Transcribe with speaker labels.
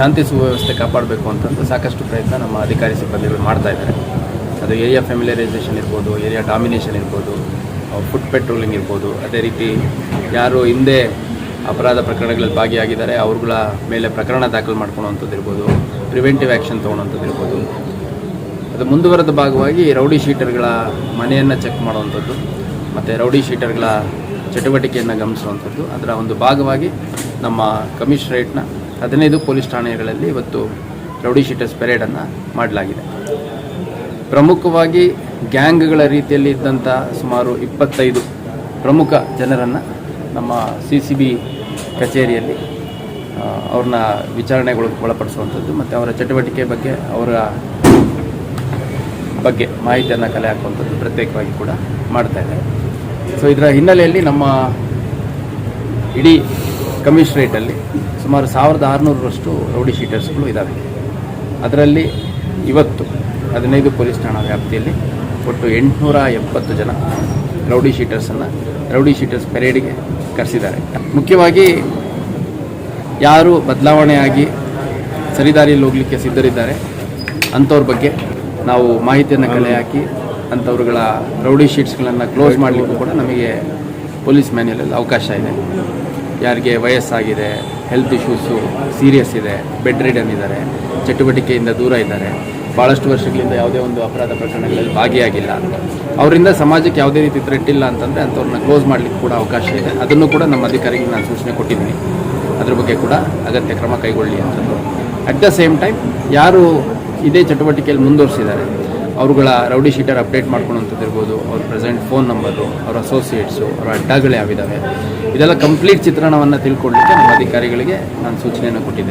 Speaker 1: ಶಾಂತಿ ಸುವ್ಯವಸ್ಥೆ ಕಾಪಾಡಬೇಕು ಅಂತಂದು ಸಾಕಷ್ಟು ಪ್ರಯತ್ನ ನಮ್ಮ ಅಧಿಕಾರಿ ಸಿಬ್ಬಂದಿಗಳು ಮಾಡ್ತಾ ಇದ್ದಾರೆ. ಅದು ಏರಿಯಾ ಫ್ಯಾಮಿಲಿಯರೈಸೇಷನ್ ಇರ್ಬೋದು ಏರಿಯಾ ಡಾಮಿನೇಷನ್ ಇರ್ಬೋದು ಫುಡ್ ಪೆಟ್ರೋಲಿಂಗ್ ಇರ್ಬೋದು. ಅದೇ ರೀತಿ ಯಾರು ಹಿಂದೆ ಅಪರಾಧ ಪ್ರಕರಣಗಳಲ್ಲಿ ಭಾಗಿಯಾಗಿದ್ದಾರೆ, ಅವ್ರುಗಳ ಮೇಲೆ ಪ್ರಕರಣ ದಾಖಲು ಮಾಡ್ಕೊಳ್ಳೋವಂಥದ್ದು ಇರ್ಬೋದು ಪ್ರಿವೆಂಟಿವ್ ಆ್ಯಕ್ಷನ್ ತೊಗೊಳೋವಂಥದ್ದು ಇರ್ಬೋದು. ಅದು ಮುಂದುವರೆದ ಭಾಗವಾಗಿ ರೌಡಿ ಶೀಟರ್ಗಳ ಮನೆಯನ್ನು ಚೆಕ್ ಮಾಡುವಂಥದ್ದು, ಮತ್ತು ರೌಡಿ ಶೀಟರ್ಗಳ ಚಟುವಟಿಕೆಯನ್ನು ಗಮನಿಸುವಂಥದ್ದು. ಅದರ ಒಂದು ಭಾಗವಾಗಿ ನಮ್ಮ ಕಮಿಷನರೇಟ್ನ ಹದಿನೈದು ಪೊಲೀಸ್ ಠಾಣೆಗಳಲ್ಲಿ ಇವತ್ತು ರೌಡಿ ಶೀಟರ್ಸ್ ಪೆರೇಡನ್ನು ಮಾಡಲಾಗಿದೆ. ಪ್ರಮುಖವಾಗಿ ಗ್ಯಾಂಗ್ಗಳ ರೀತಿಯಲ್ಲಿ ಇದ್ದಂಥ ಸುಮಾರು ಇಪ್ಪತ್ತೈದು ಪ್ರಮುಖ ಜನರನ್ನು ನಮ್ಮ ಸಿ ಸಿ ಬಿ ಕಚೇರಿಯಲ್ಲಿ ಅವ್ರನ್ನ ವಿಚಾರಣೆಗಳು, ಒಳಪಡಿಸುವಂಥದ್ದು ಮತ್ತು ಅವರ ಚಟುವಟಿಕೆ ಬಗ್ಗೆ, ಅವರ ಬಗ್ಗೆ ಮಾಹಿತಿಯನ್ನು ಕಲೆ ಹಾಕುವಂಥದ್ದು ಪ್ರತ್ಯೇಕವಾಗಿ ಕೂಡ ಮಾಡ್ತಾ ಇದ್ದಾರೆ. ಸೊ ಇದರ ಹಿನ್ನೆಲೆಯಲ್ಲಿ ನಮ್ಮ ಇಡೀ ಕಮಿಷನರೇಟಲ್ಲಿ ಸುಮಾರು ಸಾವಿರದ ಆರುನೂರರಷ್ಟು ರೌಡಿ ಶೀಟರ್ಸ್ಗಳು ಇದ್ದಾವೆ ಅದರಲ್ಲಿ ಇವತ್ತು ಹದಿನೈದು ಪೊಲೀಸ್ ಠಾಣಾ ವ್ಯಾಪ್ತಿಯಲ್ಲಿ ಒಟ್ಟು ಎಂಟುನೂರ ಎಪ್ಪತ್ತು ಜನ ರೌಡಿ ಶೀಟರ್ಸನ್ನು, ರೌಡಿ ಶೀಟರ್ಸ್ ಪೆರೇಡಿಗೆ ಕರೆಸಿದ್ದಾರೆ. ಮುಖ್ಯವಾಗಿ ಯಾರು ಬದಲಾವಣೆಯಾಗಿ ಸರಿದಾರಿಯಲ್ಲಿ ಹೋಗಲಿಕ್ಕೆ ಸಿದ್ಧರಿದ್ದಾರೆ ಅಂಥವ್ರ ಬಗ್ಗೆ ನಾವು ಮಾಹಿತಿಯನ್ನು ಕಲೆ ಹಾಕಿ ಅಂಥವ್ರುಗಳ ರೌಡಿ ಶೀಟ್ಸ್ಗಳನ್ನು ಕ್ಲೋಸ್ ಮಾಡಲಿಕ್ಕೂ ಕೂಡ ನಮಗೆ ಪೊಲೀಸ್ ಮ್ಯಾನ್ಯಲಲ್ಲಿ ಅವಕಾಶ ಇದೆ. ಯಾರಿಗೆ ವಯಸ್ಸಾಗಿದೆ ಹೆಲ್ತ್ ಇಶ್ಯೂಸು ಸೀರಿಯಸ್ ಇದೆ ಬೆಡ್ ರೀಡನ್ ಇದ್ದಾರೆ, ಚಟುವಟಿಕೆಯಿಂದ ದೂರ ಇದ್ದಾರೆ ಭಾಳಷ್ಟು ವರ್ಷಗಳಿಂದ ಯಾವುದೇ ಒಂದು ಅಪರಾಧ ಪ್ರಕರಣಗಳಲ್ಲಿ ಭಾಗಿಯಾಗಿಲ್ಲ. ಅವರಿಂದ ಸಮಾಜಕ್ಕೆ ಯಾವುದೇ ರೀತಿ ಥ್ರೆಟ್ ಇಲ್ಲ ಅಂತಂದರೆ ಅಂಥವ್ರನ್ನ ಕ್ಲೋಸ್ ಮಾಡಲಿಕ್ಕೆ ಕೂಡ ಅವಕಾಶ ಇದೆ. ಅದನ್ನು ಕೂಡ ನಮ್ಮ ಅಧಿಕಾರಿಗೆ ನಾನು ಸೂಚನೆ ಕೊಟ್ಟಿದ್ದೀನಿ. ಅದ್ರ ಬಗ್ಗೆ ಕೂಡ ಅಗತ್ಯ ಕ್ರಮ ಕೈಗೊಳ್ಳಿ ಅಂತಂದು. ಅಟ್ ದ ಸೇಮ್ ಟೈಮ್ ಯಾರು ಇದೇ ಚಟುವಟಿಕೆಯಲ್ಲಿ ಮುಂದುವರಿಸಿದ್ದಾರೆ ಅವರುಗಳ ರೌಡಿ ಶೀಟರ್ ಅಪ್ಡೇಟ್ ಮಾಡ್ಕೊಳ್ಳೋಂಥದ್ದು ಇರ್ಬೋದು ಅವ್ರ ಪ್ರೆಸೆಂಟ್ ಫೋನ್ ನಂಬರು, ಅವ್ರ ಅಸೋಸಿಯೇಟ್ಸು ಅವರ ಅಡ್ಡಗಳು ಯಾವಿದ್ದಾವೆ ಇದೆಲ್ಲ ಕಂಪ್ಲೀಟ್ ಚಿತ್ರಣವನ್ನು ತಿಳ್ಕೊಳ್ಳಿಕ್ಕೆ ನಮ್ಮ ಅಧಿಕಾರಿಗಳಿಗೆ ನಾನು ಸೂಚನೆಯನ್ನು ಕೊಟ್ಟಿದ್ದೇನೆ.